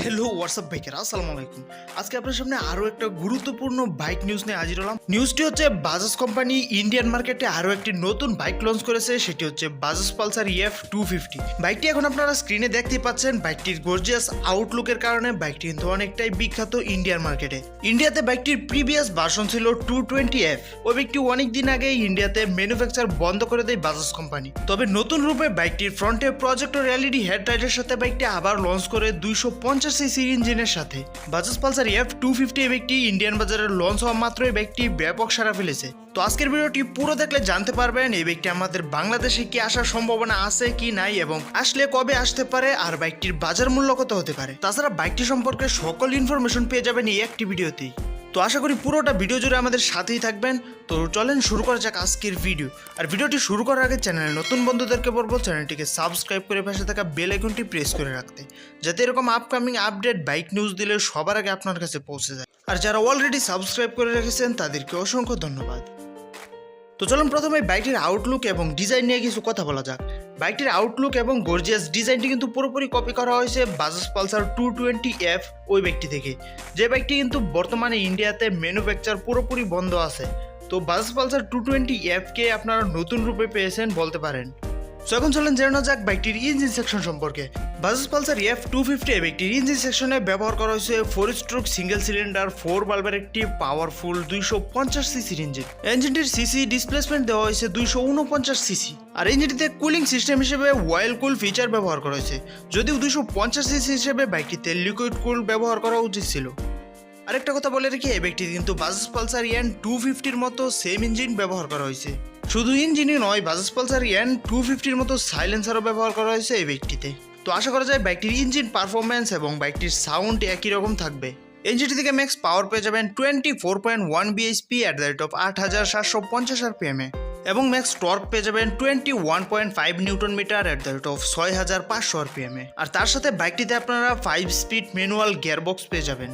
Hello WhatsApp বাইকের আসসালামু আলাইকুম। আজকে আপনার সামনে আরও একটা গুরুত্বপূর্ণ বাইক নিউজ নিয়ে হাজির হলাম। নিউজটি হচ্ছে বাজাজ কোম্পানি ইন্ডিয়ান মার্কেটে আরও একটি নতুন বাইক লঞ্চ করেছে। সেটি হচ্ছে Bajaj Pulsar F two fifty বাইকটি এখন আপনারা স্ক্রিনে দেখতে পাচ্ছেন বাইকটির গর্জিয়াস আউটলুকের কারণে বাইকটি কিন্তু অনেকটাই বিখ্যাত ইন্ডিয়ান মার্কেটে ইন্ডিয়াতে বাইকটির প্রিভিয়াস ভার্সন ছিল টু টোয়েন্টি এফ ওই বাইকটি অনেক দিন আগে ইন্ডিয়াতে ম্যানুফ্যাকচার বন্ধ করে দেয় বাজাজ কোম্পানি তবে নতুন রূপে বাইকটির ফ্রন্টে প্রজেক্টর এলইডি হেডলাইটের সাথে বাইকটি আবার লঞ্চ করে দুইশো পঞ্চাশ সিসির ইঞ্জিনের সাথে। Bajaj Pulsar F two fifty এই বাইকটি ইন্ডিয়ান বাজারে লঞ্চ হওয়া মাত্র এই বাইকটি ব্যাপক সারা ফেলেছে। তো আজকের ভিডিওটি পুরো দেখলে জানতে পারবেন এই বাইকটি আমাদের বাংলাদেশে কি আসার সম্ভাবনা আছে কি নাই এবং আসলে কবে আসতে পারে আর বাইকটির বাজার মূল্য কত হতে পারে। তাছাড়া বাইকটি সম্পর্কে সকল ইনফরমেশন পেয়ে যাবেন এই একটি ভিডিওতেই। তো আশা করি পুরোটা ভিডিও জুড়ে আমাদের সাথেই থাকবেন। তো চলেন শুরু করা যাক আজকের ভিডিও। আর ভিডিওটি শুরু করার আগে চ্যানেলে নতুন বন্ধুদেরকে বলব চ্যানেলটিকে সাবস্ক্রাইব করে পাশে থাকা বেল আইকনটি প্রেস করে রাখতে, যাতে এরকম আপকামিং আপডেট বাইক নিউজ দিলে সবার আগে আপনার কাছে পৌঁছে যায়। আর যারা অলরেডি সাবস্ক্রাইব করে রেখেছেন, তাদেরকে অসংখ্য ধন্যবাদ। তো চলুন প্রথমে বাইকটির আউটলুক এবং ডিজাইন নিয়ে কিছু কথা বলা যাক। বাইকটির আউটলুক এবং গর্জিয়াস ডিজাইনটি কিন্তু পুরোপুরি কপি করা হয়েছে Bajaj Pulsar two twenty F ওই ব্যক্তি থেকে। যে বাইকটি কিন্তু বর্তমানে ইন্ডিয়াতে ম্যানুফ্যাকচার পুরোপুরি বন্ধ আছে। তো বাজাজ পালসার টু টোয়েন্টি এফকে আপনারা নতুন রূপে পেয়েছেন বলতে পারেন। সো এখন চলেন জেনে যাক বাইকটির ইঞ্জিন সেকশন সম্পর্কে। Bajaj Pulsar F two fifty বাইকটির ইঞ্জিন সেকশনে ব্যবহার করা হয়েছে four stroke single cylinder four বাল্বের একটি পাওয়ারফুল দুইশো পঞ্চাশ সিসির ইঞ্জিন ইঞ্জিনটির সিসি ডিসপ্লেসমেন্ট দেওয়া হয়েছে দুইশো উনপঞ্চাশ সিসি আর ইঞ্জিনটিতে কুলিং সিস্টেম হিসেবে ওয়েল কুল ফিচার ব্যবহার করা হয়েছে, যদিও দুইশো পঞ্চাশ সিসি হিসেবে বাইকটিতে লিকুইড কুল ব্যবহার করা উচিত ছিল। আরেকটা কথা বলে রেখে, এই ব্যক্তি কিন্তু বাজাজ পালসার ইয়ান টু ফিফটির মতো সেম ইঞ্জিন ব্যবহার করা হয়েছে। শুধু ইঞ্জিনই নয়, বাজাজ পালসার ইয়ান টু ফিফটির মতো সাইলেন্সারও ব্যবহার করা হয়েছে এই বাইকটিতে তো আশা করা যায় বাইকটির ইঞ্জিন পারফরমেন্স এবং বাইকটির সাউন্ড একই রকম থাকবে। এনজিটি থেকে ম্যাক্স পাওয়ার পেয়ে যাবেন twenty four point one BHP at the rate of আট হাজার সাতশো পঞ্চাশ আর আরপিএমে এবং ম্যাক্স টর্ক পেয়ে যাবেন twenty one point five newton metre at the rate of ছয় হাজার পাঁচশো আর আরপিএমে আর তার সাথে বাইকটিতে আপনারা ফাইভ স্পিড ম্যানুয়াল গিয়ারবক্স পেয়ে যাবেন।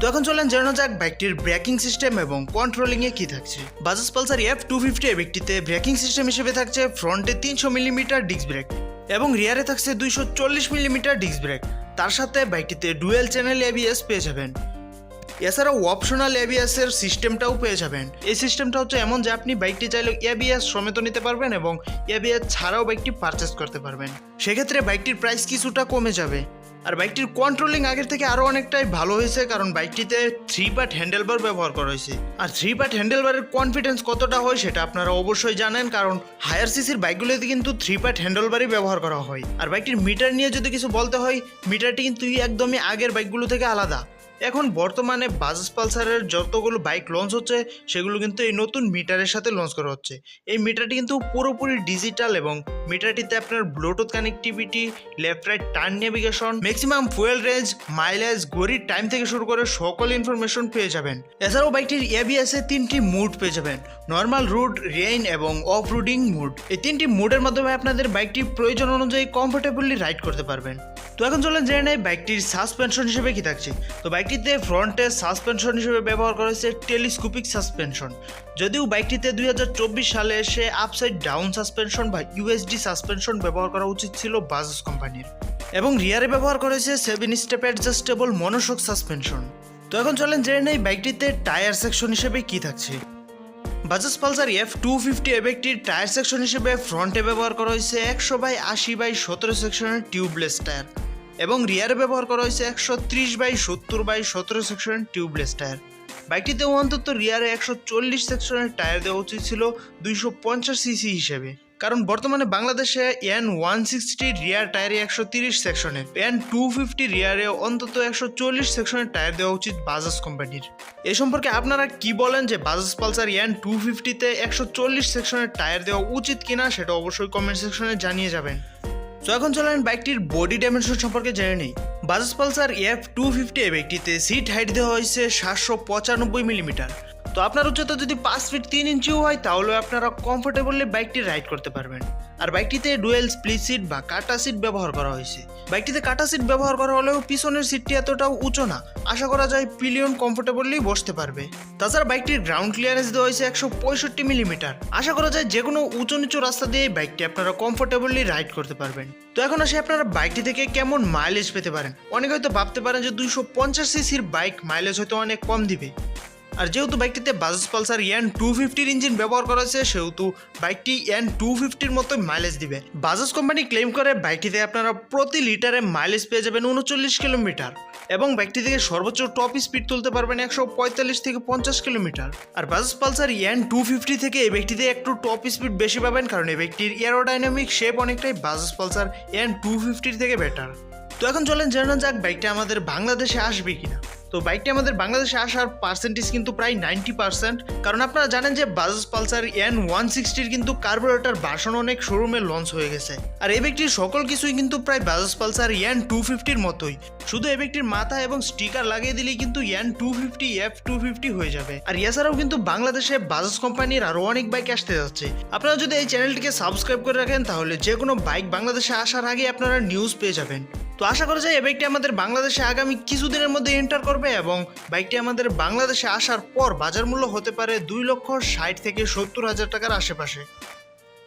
তো এখন চলেন জানানো যাক বাইকটির ব্রেকিং সিস্টেম এবং কন্ট্রোলিং এ কি থাকছে। Bajaj Pulsar F two fifty ব্যক্তিতে braking system হিসেবে থাকছে ফ্রন্টে তিনশো মিলিমিটার ডিস্ক ব্রেক এবং রিয়ারে থাকছে দুইশো চল্লিশ মিলিমিটার ডিস্ক ব্রেক। তার সাথে বাইকটিতে ডুয়েল চ্যানেল এবিএস পেয়ে যাবেন। এছাড়াও অপশনাল এবিএস সিস্টেমটাও পেয়ে যাবেন। এই সিস্টেমটা হচ্ছে এমন যে আপনি বাইকটি চাইলে এবিএস সমেত নিতে পারবেন এবং এবিএস ছাড়াও বাইকটি পারচেস করতে পারবেন। সেক্ষেত্রে বাইকটির প্রাইস কিছুটা কমে যাবে। আর বাইকটির কন্ট্রোলিং আগের থেকে আরও অনেকটাই ভালো হয়েছে, কারণ বাইকটিতে থ্রি পার্ট হ্যান্ডেলবার ব্যবহার করা হয়েছে। আর থ্রি পার্ট হ্যান্ডেলবারের কনফিডেন্স কতটা হয় সেটা আপনারা অবশ্যই জানেন, কারণ হায়ার সিসির বাইকগুলোতে কিন্তু থ্রি পার্ট হ্যান্ডেলবারই ব্যবহার করা হয়। আর বাইকটির মিটার নিয়ে যদি কিছু বলতে হয় মিটারটি কিন্তু একদমই আগের বাইকগুলো থেকে আলাদা। এখন বর্তমানে বাজাজ পালসারের যতগুলো বাইক লঞ্চ হচ্ছে, সেগুলো কিন্তু এই নতুন মিটারের সাথে লঞ্চ করা হচ্ছে। এই মিটারটি কিন্তু পুরোপুরি ডিজিটাল এবং মিটারটিতে আপনার Bluetooth connectivity left right turn navigation maximum fuel range mileage গড়ির time থেকে শুরু করে সকল ইনফরমেশন পেয়ে যাবেন। এছাড়াও বাইকটির এবিএস তিনটি মুড পেয়ে যাবেন। নর্মাল রুট রেইন এবং অফ রুডিং মুড এই তিনটি মুডের মাধ্যমে আপনাদের বাইকটি প্রয়োজন অনুযায়ী কমফোর্টেবলি রাইড করতে পারবেন। তো এখন চলেন জেনে নেই বাইকটির সাসপেনশন হিসেবে কি থাকছে। তো বাইকটিতে ফ্রন্টে সাসপেনশন হিসেবে ব্যবহার করা হয়েছে টেলিস্কোপিক সাসপেনশন যদিও বাইকটিতে দু হাজার চব্বিশ সালে এসে আপসাইড ডাউন সাসপেনশন বা ইউএসডি সাসপেনশন ব্যবহার করা উচিত ছিল বাজাজ কোম্পানির। এবং রিয়ারে ব্যবহার করা হয়েছে seven step adjustable monoshock suspension তো এখন চলেন জেনে নেই বাইকটিতে টায়ার সেকশন হিসেবে কি থাকছে। Bajaj Pulsar F two fifty এবেকটির tyre section হিসেবে ফ্রন্টে ব্যবহার করা হয়েছে একশো বাই আশি বাই সতেরো সেকশনের টিউবলেস টায়ার এবং রিয়ার ব্যবহার করা হয়েছে একশো ত্রিশ বাই সত্তর বাই সতেরো সেকশনের টিউবলেস টায়ার। বাইকটিতে অন্তত রিয়ারে একশো চল্লিশ সেকশনের টায়ার দেওয়া উচিত ছিল দুইশো পঞ্চাশ সিসি হিসেবে। কারণ বর্তমানে বাংলাদেশে এন ওয়ান সিক্সটি রিয়ার টায়ারে একশো তিরিশ সেকশনের এন টু ফিফটি রিয়ারে অন্তত একশো চল্লিশ সেকশনের টায়ার দেওয়া উচিত বাজাজ কোম্পানির। এ সম্পর্কে আপনারা কি বলেন যে বাজাজ পালসার এন টু ফিফটিতে একশো চল্লিশ সেকশনের টায়ার দেওয়া উচিত কিনা, সেটা অবশ্যই কমেন্ট সেকশনে জানিয়ে যাবেন। তো এখন চলেন বাইকটির বডি ডাইমেনশন সম্পর্কে জেনে নেই। Bajaj Pulsar F two fifty বাইকটিতে seat height দেওয়া হয়েছে সাতশো পঁচানব্বই মিলিমিটার তো আপনার উচ্চতা যদি পাঁচ ফিট তিন ইঞ্চিও হয়, তাহলে আপনারা কমফোর্টেবলি বাইকটি রাইড করতে পারবেন। আর বাইকটিতে ডুয়েল স্প্লিট সিট বা কাটা সিট ব্যবহার করা হয়েছে। বাইকটিতে কাটা সিট ব্যবহার করা হলেও পিছনের সিটটি এতটাও উঁচু না। আশা করা যায় পিলিয়ন কমফোর্টেবলি বসতে পারবে। তাছাড়া বাইকটির গ্রাউন্ড ক্লিয়ারেন্স দেওয়া হয়েছে একশো পঁয়ষট্টি মিলিমিটার আশা করা যায় যে কোনো উঁচু নিচু রাস্তা দিয়ে বাইকটি আপনারা কমফোর্টেবলি রাইড করতে পারবেন। তো এখন আসে আপনারা বাইকটি থেকে কেমন মাইলেজ পেতে পারেন? অনেকে হয়তো ভাবতে পারেন যে দুইশো পঞ্চাশ সিসির বাইক মাইলেজ হয়তো অনেক কম দিবে। আর যেহেতু বাইকটিতে বাজাজ পালসার ইয়ান টু ফিফটির ইঞ্জিন ব্যবহার করা হয়েছে, সেহেতু বাইকটি ইয়ান টু ফিফটির মতো মাইলেজ দিবে। বাজাজ কোম্পানি ক্লেম করে বাইকটিতে আপনারা প্রতি লিটারে মাইলেজ পেয়ে যাবেন উনচল্লিশ কিলোমিটার এবং বাইকটি থেকে সর্বোচ্চ টপ স্পিড তুলতে পারবেন একশো পঁয়তাল্লিশ থেকে পঞ্চাশ কিলোমিটার। আর Bajaj Pulsar N two fifty থেকে এই ব্যক্তিতে একটু টপ স্পিড বেশি পাবেন, কারণ এই ব্যক্তির এরোডাইনামিক শেপ অনেকটাই বাজাজ পালসার ইয়ান টু ফিফটির থেকে বেটার তো এখন চলেন জানা যাক বাইকটা আমাদের বাংলাদেশে আসবে কিনা। তো বাইকটি আমাদের বাংলাদেশে আসার পার্সেন্টেজ কিন্তু প্রায় নাইনটি পার্সেন্ট কারণ আপনারা জানেন যে বাজাজ পালসার এন ওয়ান সিক্সটির কিন্তু কার্বোরেটর ভার্সন অনেক শোরুমে লঞ্চ হয়ে গেছে। আর এই ব্যক্তির সকল কিছুই কিন্তু প্রায় বাজাজ পালসার এন টু ফিফটির মতোই। শুধু এই ব্যক্তির মাথা এবং স্টিকার লাগিয়ে দিলেই কিন্তু N two fifty F two fifty হয়ে যাবে। আর এছাড়াও কিন্তু বাংলাদেশে বাজাজ কোম্পানির আরও অনেক বাইক আসতে যাচ্ছে। আপনারা যদি এই চ্যানেলটিকে সাবস্ক্রাইব করে রাখেন, তাহলে যে কোনো বাইক বাংলাদেশে আসার আগে আপনারা নিউজ পেয়ে যাবেন। তো আশা করা যায়, এই বাইকটি আমাদের বাংলাদেশে আগামী কিছুদিনের মধ্যে এন্টার করবে এবং বাইকটি আমাদের বাংলাদেশে আসার পর বাজার মূল্য হতে পারে দুই লক্ষ ষাট থেকে সত্তর হাজার টাকার আশেপাশে।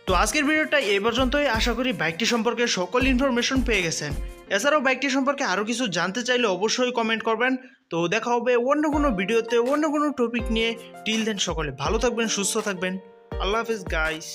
তো আজকের ভিডিওটা এই পর্যন্তই। আশা করি বাইকটি সম্পর্কে সকল ইনফরমেশন পেয়ে গেছেন। এছাড়াও বাইকটি সম্পর্কে আরও কিছু জানতে চাইলে অবশ্যই কমেন্ট করবেন। তো দেখা হবে অন্য কোনো ভিডিওতে অন্য কোনো টপিক নিয়ে। টিল দেন সকলে ভালো থাকবেন, সুস্থ থাকবেন। আল্লাহ হাফিজ গাইস